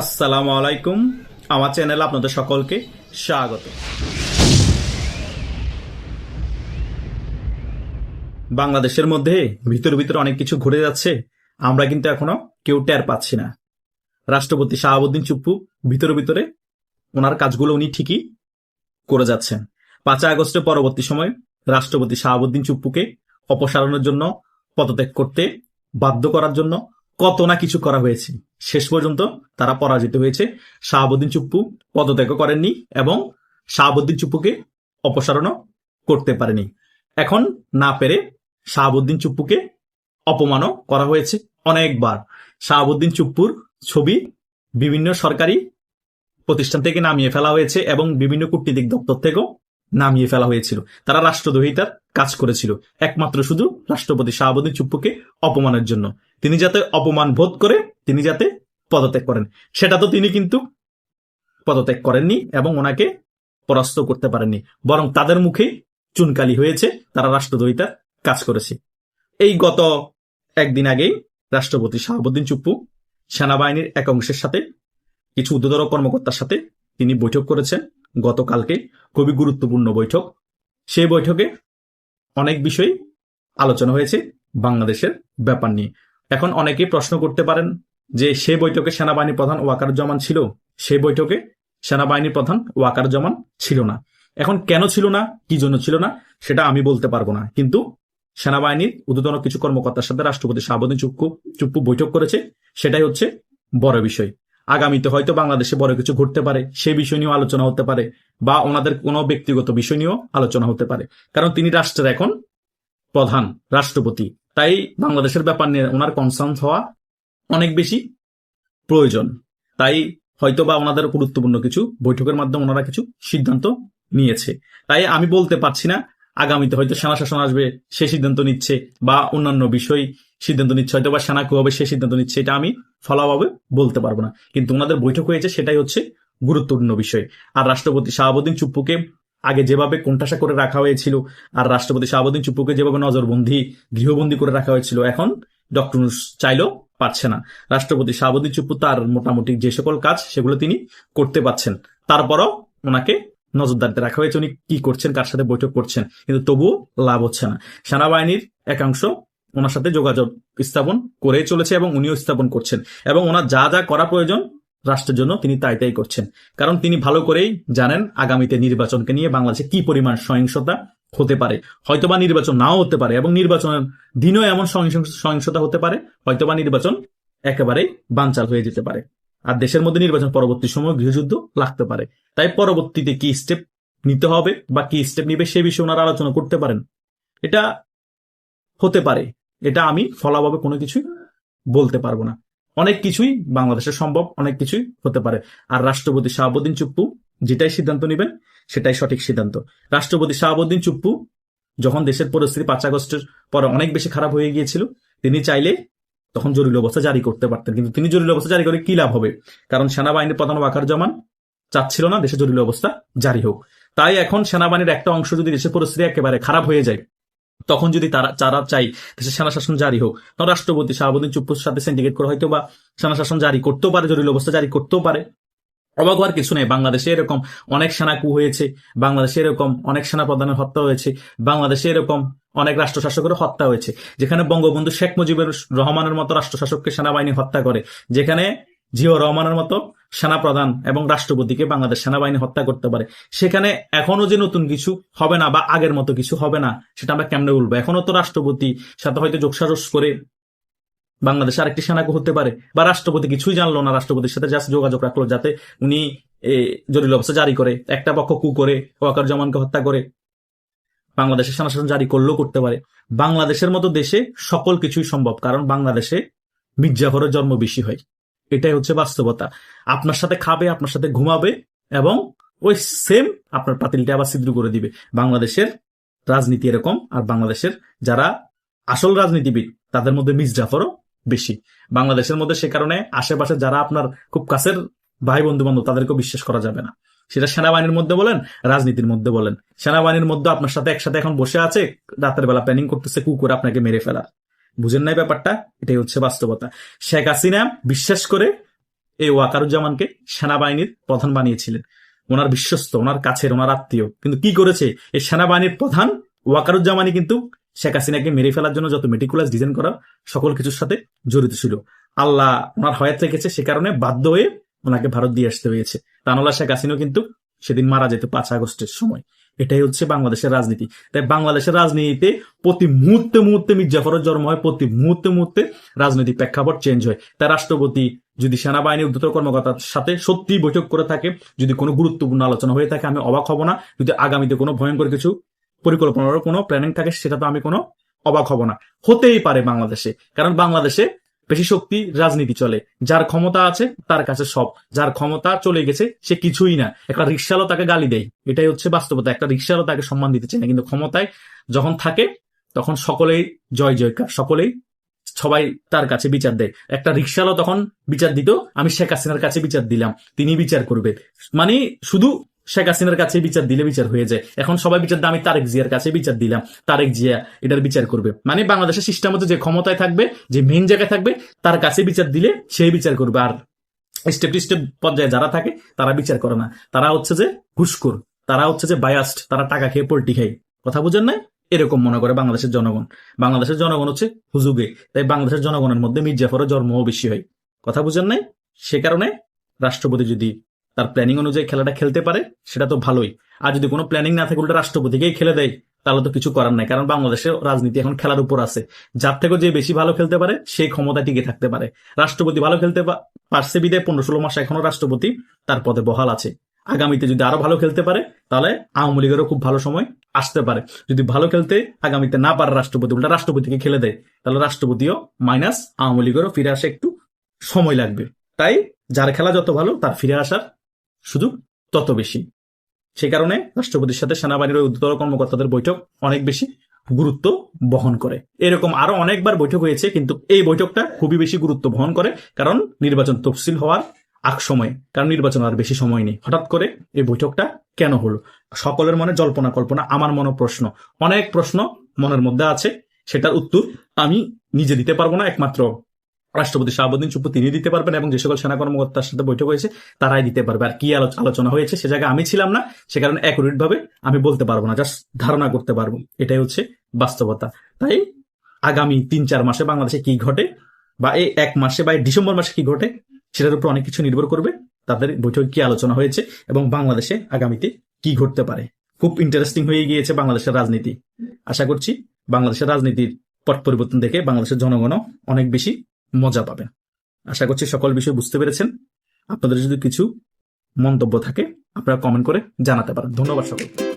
আসসালামু আলাইকুম। আমার চ্যানেলে আপনাদের সকলকে স্বাগত। বাংলাদেশের মধ্যে ভিতর ভিতরে অনেক কিছু ঘুরে যাচ্ছে, আমরা কিন্তু এখনও কেউ টের পাচ্ছি না। রাষ্ট্রপতি শাহাবুদ্দিন চুপ্পু ভিতরে ভিতরে ওনার কাজগুলো উনি ঠিকই করে যাচ্ছেন। পাঁচই আগস্টের পরবর্তী সময় রাষ্ট্রপতি শাহাবুদ্দিন চুপ্পুকে অপসারণের জন্য পদত্যাগ করতে বাধ্য করার জন্য কত না কিছু করা হয়েছে। শেষ পর্যন্ত তারা পরাজিত হয়েছে। শাহাবুদ্দিন চুপ্পু পদত্যাগও করেননি এবং শাহাবুদ্দিন চুপ্পুকে অপসারণও করতে পারেনি। এখন না পেরে শাহাবুদ্দিন চুপ্পুকে অপমানও করা হয়েছে অনেকবার। শাহাবুদ্দিন চুপ্পুর ছবি বিভিন্ন সরকারি প্রতিষ্ঠান থেকে নামিয়ে ফেলা হয়েছে এবং বিভিন্ন কূটনীতিক দপ্তর থেকেও নামিয়ে ফেলা হয়েছিল। তারা রাষ্ট্রদ্রোহিতার কাজ করেছিল। একমাত্র শুধু রাষ্ট্রপতি শাহাবুদ্দিন চুপ্পুকে অপমানের জন্য। তিনি যাতে অপমান বোধ করে, তিনি যাতে পদত্যাগ করেন। সেটা তো তিনি কিন্তু পদত্যাগ করেননি এবং ওনাকে পরাস্ত করতে পারেননি। বরং তাদের মুখে চুনকালি হয়েছে, তারা রাষ্ট্রদ্রোহিতার কাজ করেছে। এই গত একদিন আগেই রাষ্ট্রপতি শাহাবুদ্দিন চুপ্পু সেনাবাহিনীর এক অংশের সাথে, কিছু উদ্যোতর কর্মকর্তার সাথে তিনি বৈঠক করেছেন। গতকালকে খুবই গুরুত্বপূর্ণ বৈঠক। সেই বৈঠকে অনেক বিষয় আলোচনা হয়েছে বাংলাদেশের ব্যাপার নিয়ে। এখন অনেকেই প্রশ্ন করতে পারেন যে সেই বৈঠকে সেনাবাহিনী প্রধান ওয়াকারুজ্জামান ছিল? সেই বৈঠকে সেনাবাহিনীর প্রধান ওয়াকারুজ্জামান ছিল না। এখন কেন ছিল না? কি জন্য ছিল না? সেটা আমি বলতে পারব না। কিন্তু সেনাবাহিনীর উদ্বোধন কিছু কর্মকর্তার সাথে রাষ্ট্রপতি শাহাবুদ্দিন চুপ্পু চুপ্পু বৈঠক করেছে। সেটাই হচ্ছে বড় বিষয়। আগামীতে হয়তো বাংলাদেশে বড় কিছু ঘটতে পারে। সে বিষয় নিয়েও আলোচনা হতে পারে বা ওনাদের কোনো ব্যক্তিগত বিষয় নিয়েও আলোচনা হতে পারে। কারণ তিনি রাষ্ট্রের এখন প্রধান রাষ্ট্রপতি। তাই বাংলাদেশের ব্যাপার নিয়ে ওনার কনসার্ন হওয়া অনেক বেশি প্রয়োজন। তাই হয়তো বা ওনাদের গুরুত্বপূর্ণ কিছু বৈঠকের মাধ্যমে ওনারা কিছু সিদ্ধান্ত নিয়েছে। তাই আমি বলতে পারছি না, আগামীতে হয়তো সেনা শাসন আসবে, সে সিদ্ধান্ত নিচ্ছে বা অন্যান্য বিষয় সিদ্ধান্ত নিচ্ছে হয়তো বা সেনা কেউ হবে, সে সিদ্ধান্ত নিচ্ছে, এটা আমি ফলাভাবে বলতে পারব না। কিন্তু ওনাদের বৈঠক হয়েছে, সেটাই হচ্ছে গুরুত্বপূর্ণ বিষয়। আর রাষ্ট্রপতি শাহাবুদ্দিন চুপ্পুকে আগে যেভাবে কোণঠাসা করে রাখা হয়েছিল, আর রাষ্ট্রপতি শাহাবুদ্দিন চুপুকে যেভাবে নজরবন্দি, গৃহবন্দী করে রাখা হয়েছিল, এখন ডক্টর চাইলেও পারছে না। রাষ্ট্রপতি শাহাবুদ্দিন চুপু তার মোটামুটি যে সকল কাজ সেগুলো তিনি করতে পারছেন। তারপরও ওনাকে নজরদারিতে রাখা হয়েছে, উনি কি করছেন, কার সাথে বৈঠক করছেন, কিন্তু তবুও লাভ হচ্ছে না। সেনাবাহিনীর একাংশ ওনার সাথে যোগাযোগ স্থাপন করে চলেছে এবং উনিও স্থাপন করছেন। এবং ওনার যা যা করা প্রয়োজন রাষ্ট্রের জন্য তিনি তাই তাই করছেন। কারণ তিনি ভালো করেই জানেন আগামীতে নির্বাচনকে নিয়ে বাংলাদেশে কি পরিমাণ সহিংসতা হতে পারে। হয়তোবা নির্বাচন নাও হতে পারে এবং নির্বাচনের দিনও এমন সহিংসতা হতে পারে, হয়তোবা নির্বাচন একেবারেই বানচাল হয়ে যেতে পারে। আর দেশের মধ্যে নির্বাচন পরবর্তী সময় গৃহযুদ্ধ লাগতে পারে। তাই পরবর্তীতে কি স্টেপ নিতে হবে বা কি স্টেপ নিবে সে বিষয়ে ওনারা আলোচনা করতে পারেন। এটা হতে পারে। এটা আমি ফলাভাবে কোনো কিছুই বলতে পারব না। অনেক কিছুই বাংলাদেশে সম্ভব, অনেক কিছুই হতে পারে। আর রাষ্ট্রপতি শাহাবুদ্দিন চুপ্পু যেটাই সিদ্ধান্ত নেবেন, সেটাই সঠিক সিদ্ধান্ত। রাষ্ট্রপতি শাহাবুদ্দিন চুপ্পু যখন দেশের পরিস্থিতি পাঁচ আগস্টের পরে অনেক বেশি খারাপ হয়ে গিয়েছিল, তিনি চাইলে তখন জরুরি অবস্থা জারি করতে পারতেন। কিন্তু তিনি জরুরি অবস্থা জারি করে কি লাভ হবে? কারণ সেনাবাহিনীর প্রধান ওয়াকার জামান চাচ্ছিল না দেশে জরুরি অবস্থা জারি হোক। তাই এখন সেনাবাহিনীর একটা অংশ যদি দেশের পরিস্থিতি একেবারে খারাপ হয়ে যায় তখন যদি তারা যারা চাই দেশের সেনা শাসন জারি হোক তখন রাষ্ট্রপতি শাহাবুদ্দিন চুপ্পুর সাথে সিন্ডিকেট করে হয়তো বা সেনা শাসন জারি করতেও পারে, জরুরি অবস্থা জারি করতেও পারে। অবাক হওয়ার কিছু নেই, বাংলাদেশে এরকম অনেক সেনা কু হয়েছে, বাংলাদেশে এরকম অনেক সেনা প্রধানের হত্যা হয়েছে, বাংলাদেশে এরকম অনেক রাষ্ট্রশাসকের হত্যা হয়েছে। যেখানে বঙ্গবন্ধু শেখ মুজিবুর রহমানের মতো রাষ্ট্রশাসককে সেনাবাহিনী হত্যা করে, যেখানে জিও রহমানের মতো সেনাপ্রধান এবং রাষ্ট্রপতিকে বাংলাদেশ সেনাবাহিনী হত্যা করতে পারে। সেখানে এখনও যে নতুন কিছু হবে না বা আগের মতো কিছু হবে না, সেটা আমরা কেমনে বলব? এখনও তো রাষ্ট্রপতি সাথে হয়তো যোগসাজস করে বাংলাদেশে আরেকটি সেনাকু হতে পারে বা রাষ্ট্রপতি কিছুই জানলো না, রাষ্ট্রপতির সাথে জাস্ট যোগাযোগ রাখল যাতে উনি জরুরি অবস্থা জারি করে, একটা পক্ষ কু করে ওয়াকার জামানকে হত্যা করে, বাংলাদেশের সেনা শাসন জারি করলেও করতে পারে। বাংলাদেশের মতো দেশে সকল কিছুই সম্ভব, কারণ বাংলাদেশে মির্জাফরের জন্ম বেশি হয়। এটাই হচ্ছে বাস্তবতা। আপনার সাথে খাবে, আপনার সাথে ঘুমাবে এবং ওই সেম আপনার পাতিলটা আবার ছিদ্র করে দিবে। বাংলাদেশের রাজনীতি এরকম আর বাংলাদেশের যারা আসল রাজনীতিবিদ, তাদের মধ্যে মির্জাফরও বেশি। বাংলাদেশের মধ্যে সে কারণে আশেপাশে যারা আপনার খুব কাছের ভাই বন্ধু বান্ধব, তাদেরকেও বিশ্বাস করা যাবে না। সেটা সেনাবাহিনীর মধ্যে বলেন, রাজনীতির মধ্যে বলেন। সেনাবাহিনীর মধ্যে আপনার সাথে একসাথে এখন বসে আছে, রাতের বেলা প্ল্যানিং করতেছে, কুকুর আপনাকে মেরে ফেলা বুঝেন নাই ব্যাপারটা? এটাই হচ্ছে বাস্তবতা। শেখ হাসিনা বিশ্বাস করে এই ওয়াকারুজ্জামানকে সেনাবাহিনীর প্রধান বানিয়েছিলেন। ওনার বিশ্বস্ত, ওনার কাছের, ওনার আত্মীয়। কিন্তু কি করেছে? এই সেনাবাহিনীর প্রধান ওয়াকারুজ্জামানই কিন্তু শেখ হাসিনাকে মেরে ফেলার জন্য যত মেটিকুলাস ডিজাইন করা সকল কিছুর সাথে জড়িত ছিল। আল্লাহ ওনার হয়াত রেখেছে, সে কারণে বাধ্য হয়ে ওনাকে ভারত দিয়ে আসতে হয়েছে। তানলা শেখ হাসিনাও কিন্তু সেদিন মারা যেত পাঁচ আগস্টের সময়। এটাই হচ্ছে বাংলাদেশের রাজনীতি। তাই বাংলাদেশের রাজনীতিতে প্রতি মুহূর্তে মুহূর্তে মির্জাফরের জন্ম হয়, প্রতি মুহূর্তে মুহূর্তে রাজনৈতিক প্রেক্ষাপট চেঞ্জ হয়। তাই রাষ্ট্রপতি যদি সেনাবাহিনী উদ্ধত কর্মকর্তার সাথে সত্যি বৈঠক করে থাকে, যদি কোনো গুরুত্বপূর্ণ আলোচনা হয়ে থাকে, আমি অবাক হব না। যদি আগামীতে কোনো ভয়ঙ্কর কিছু পরিকল্পনার কোনো প্ল্যানিং থাকে, সেটা তো আমি কোনো অবাক হব না। হতেই পারে বাংলাদেশে। কারণ বাংলাদেশে বেশি শক্তি রাজনীতি চলে। যার ক্ষমতা আছে, তার কাছে সব। যার ক্ষমতা চলে গেছে, সে কিছুই না। একটা রিক্সালও তাকে গালি দেয়। এটাই হচ্ছে বাস্তবতা। একটা রিক্সালও তাকে সম্মান দিতে চায় না। কিন্তু ক্ষমতায় যখন থাকে, তখন সকলেই জয় জয়কার। সকলেই সবাই তার কাছে বিচার দেয়। একটা রিক্সালও তখন বিচার দিত, আমি শেখ হাসিনার কাছে বিচার দিলাম। তিনি বিচার করবে। মানে শুধু শেখ হাসিনার কাছে বিচার দিলে বিচার হয়ে যায়। এখন সবাই বিচার আমি তারেক জিয়ার কাছে বিচার দিলাম। তারেক জিয়া এটার বিচার করবে। মানে বাংলাদেশের সিস্টেম যে ক্ষমতায় থাকবে, যে মেন জায়গায় থাকবে, তার কাছে বিচার দিলে সেই বিচার করবে। আর স্টেপ টু স্টেপ পর্যায়ে যারা থাকে, তারা বিচার করে না। তারা হচ্ছে যে ঘুষখোর। তারা হচ্ছে যে বায়াস্ট তারা টাকা খেয়ে পোল্ট্রি খায়। কথা বুঝেন না এরকম মনে করে বাংলাদেশের জনগণ। বাংলাদেশের জনগণ হচ্ছে হুজুগে। তাই বাংলাদেশের জনগণের মধ্যে মির্জাফরের জন্মও বেশি হয়। কথা বুঝেন নাই? সে কারণে রাষ্ট্রপতি যদি তার প্ল্যানিং অনুযায়ী খেলাটা খেলতে পারে, সেটা তো ভালোই। আর যদি কোনো প্ল্যানিং না থাকে, উল্টা রাষ্ট্রপতিকেই খেলে দেয়, তাহলে তো কিছু করার নাই, কারণ বাংলাদেশের রাজনীতি এখন খেলার উপর আছে। যার থেকে যে বেশি ভালো খেলতে পারে সেই ক্ষমতা টিকে থাকতে পারে। রাষ্ট্রপতি ভালো খেলতে পারছে বিদায় পনেরো ষোলো মাস এখনও রাষ্ট্রপতি, তার পদে বহাল আছে। আগামীতে যদি আরও ভালো খেলতে পারে, তাহলে আওয়ামী লীগেরও খুব ভালো সময় আসতে পারে। যদি ভালো খেলতে আগামীতে না পারে রাষ্ট্রপতি, উল্টা রাষ্ট্রপতিকে খেলে দেয়, তাহলে রাষ্ট্রপতিও মাইনাস আওয়ামী লীগেরও ফিরে আসে একটু সময় লাগবে। তাই যার খেলা যত ভালো, তার ফিরে আসার সুযোগ তত বেশি। সে কারণে রাষ্ট্রপতির সাথে সেনাবাহিনীর উদ্যোতর কর্মকর্তাদের বৈঠক অনেক বেশি গুরুত্ব বহন করে। এরকম আরও অনেকবার বৈঠক হয়েছে, কিন্তু এই বৈঠকটা খুবই বেশি গুরুত্ব বহন করে, কারণ নির্বাচন তফসিল হওয়ার আগ সময়ে, কারণ নির্বাচন আর বেশি সময় নেই। হঠাৎ করে এই বৈঠকটা কেন হলো? সকলের মনে জল্পনা কল্পনা, আমার মনে প্রশ্ন। অনেক প্রশ্ন মনের মধ্যে আছে, সেটার উত্তর আমি নিজে দিতে পারব না, একমাত্র রাষ্ট্রপতি শাহাবুদ্দিন চুপ্পু তিনি দিতে পারবেন এবং যে সকল সেনা কর্মকর্তার সাথে বৈঠক হয়েছে, তারাই দিতে পারবে। আর কি আলো- আলোচনা হয়েছে, সে জায়গায় আমি ছিলাম না, সে কারণে অ্যাকুরেট ভাবে আমি বলতে পারব না জাস্ট ধারণা করতে পারব। এটাই হচ্ছে বাস্তবতা। তাই আগামী তিন চার মাসে বাংলাদেশে কি ঘটে বা এই এক মাসে বা ডিসেম্বর মাসে কি ঘটে, সেটার উপর অনেক কিছু নির্ভর করবে। তাদের বৈঠকে কি আলোচনা হয়েছে এবং বাংলাদেশে আগামীতে কি ঘটতে পারে। খুব ইন্টারেস্টিং হয়ে গিয়েছে বাংলাদেশের রাজনীতি। আশা করছি বাংলাদেশের রাজনীতির পট পরিবর্তন দেখে বাংলাদেশের জনগণও অনেক বেশি মজা পাবেন। আশা করছি সকল বিষয় বুঝতে পেরেছেন। আপনাদের যদি কিছু মন্তব্য থাকে, আপনারা কমেন্ট করে জানাতে পারেন। ধন্যবাদ সকলকে।